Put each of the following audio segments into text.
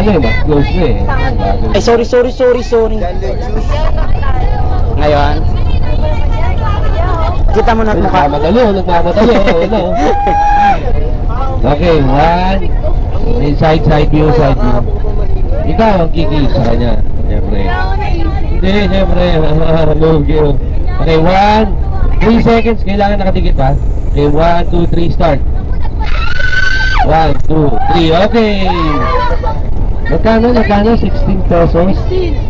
ano eh, mas close na eh. Ay, sorry, sorry, sorry, sorry. Ngayon. Kita mo na mukha. Nagmamadali, oh, nagmamadali. oh, ano. Okay, one. Inside, side view, side view. Ikaw ang kikis sa kanya. Siyempre. Hindi, siyempre. Lugi. oh. Okay, one. Three seconds. Kailangan nakadikit pa. Okay, one, two, three, start. One, two, three. Okay. Magkano, magkano? 16 pesos?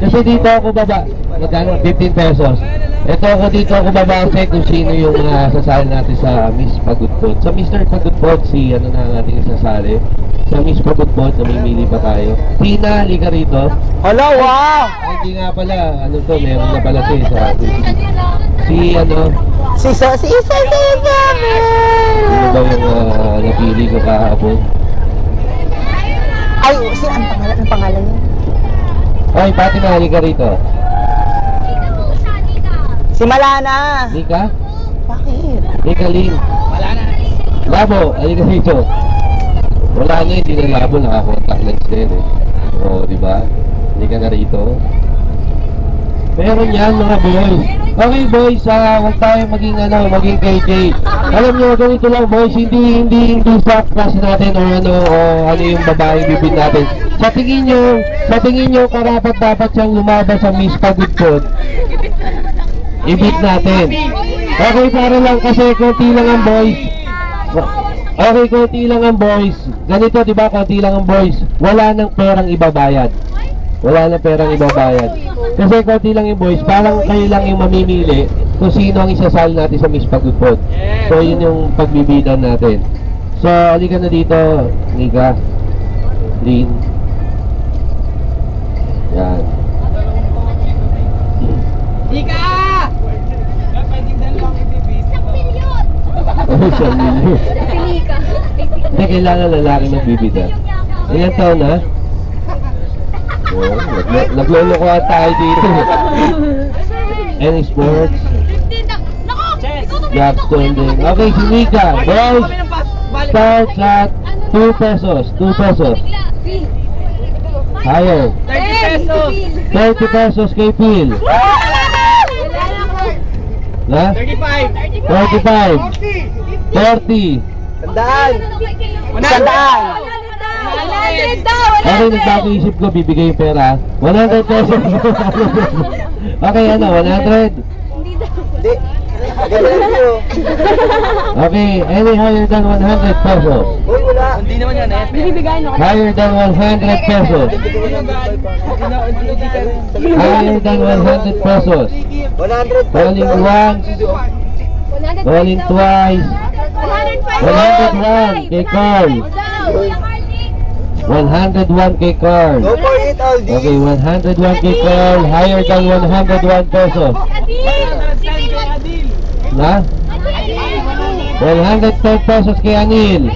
Kasi dito ako baba. Magkano? 15 pesos. Ito ako dito ako babase kung sino yung uh, sasali natin sa Miss Pagudpod. Sa Mr. Pagudpod, si ano na ang ating sasali. Sa Miss Pagudpod, namimili pa tayo. Tina, halika rito. Hello, wow! Ay, hindi nga pala. Ano to, meron na pala to eh, sa atin. Si ano, Si so, si Isa, si Isa, ano ba yung uh, napili ko kahapon? Ay, si ang pangalan, ang pangalan niya? Ay, Fatima, halika rito. Si Malana. Nika? Bakit? Nika Lin. Labo, halika rito. Wala na, hindi na labo, naka-contact lens din eh. Oo, di ba? Hindi ka na rito. Meron yan mga boys. Okay boys, ah, huwag tayo maging ano, maging KJ. Alam nyo, ganito lang boys, hindi hindi hindi sa class natin o ano o ano yung babae bibig natin. Sa tingin nyo, sa tingin nyo karapat dapat siyang lumabas sa Miss Pagudpod. Ibig natin. Okay, para lang kasi konti lang ang boys. Okay, konti lang ang boys. Ganito, di ba, konti lang ang boys. Wala nang perang ibabayad. Wala nang perang ibabayad. Kasi konti lang yung boys, parang kayo lang yung mamimili kung sino ang isasal natin sa Miss Pagudpod. So, yun yung pagbibidan natin. So, halika na dito, Nika. Lin. Yan. Oh, isang milyon. Hindi, kailangan lalaki ng bibida. Ilan taon na? Oh, naglo- naglolokohan tayo dito. Any sports? Job standing. Okay, si Mika. Boys, starts at 2 pesos. 2 pesos. Tayo. 30 pesos kay Phil. Na? 35. 30. Tandaan. Tandaan. Okay, nagbago isip ko, bibigay yung pera. 100 pesos. okay, ano, 100. Hindi. Okay, any higher than 100 pesos. Uy, wala. Hindi naman yan eh. Higher than 100 pesos. Higher than 100 pesos. 100 Rolling once, rolling twice, 101 kay Carl. 101 kay Carl. Go for it, Aldi. Okay, 101 kay Carl. Higher than 101 pesos. Na? 110 pesos kay Anil.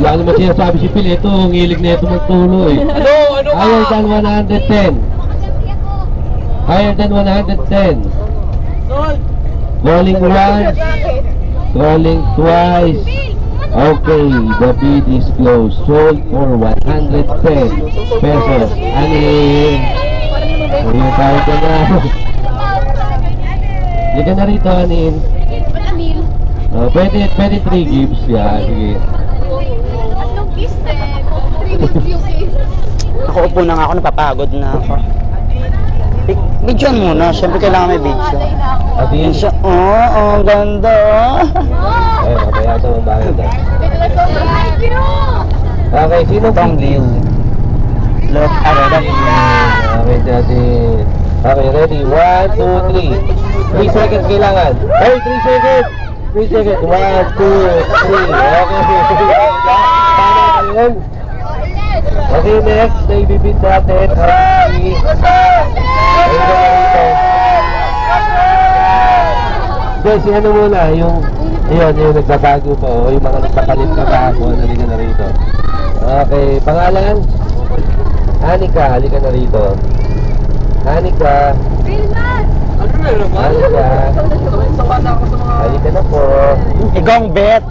Wala naman sinasabi si Phil, ito, ang hilig na ito magtulo eh. Ano? Ano ka? Higher than 110. Higher than 110. Rolling once. Rolling twice. Okay, the bid is closed. Sold for 110 pesos. Anil. Ayun tayo ka na. Hindi ka na rito, Anil. Oh, pwede, pwede 3 gives. Yeah, sige. Ako upo na nga ako, napapagod na ako. Bi- Bidyoan muna, syempre kailangan may video. At yun siya, oh, oh, ang ganda oh. Ayun, mamaya ito ang bayad ah. Okay, sino Pang view. Look, arada. Okay, dati. Okay, ready? One, two, three. Three seconds kailangan. Hey, three seconds! Three seconds. One, two, three. Okay. Tama yun? Okay, next. Na ibibid natin. Okay. Guys, si ano muna, yung, ayun, yung nagbabago pa, o yung mga nagpapalit na bago, halika na rito. Okay, pangalan? Hanika, halika na rito. Hanika, Ano na naman? Mga... halika na po. Igong bet.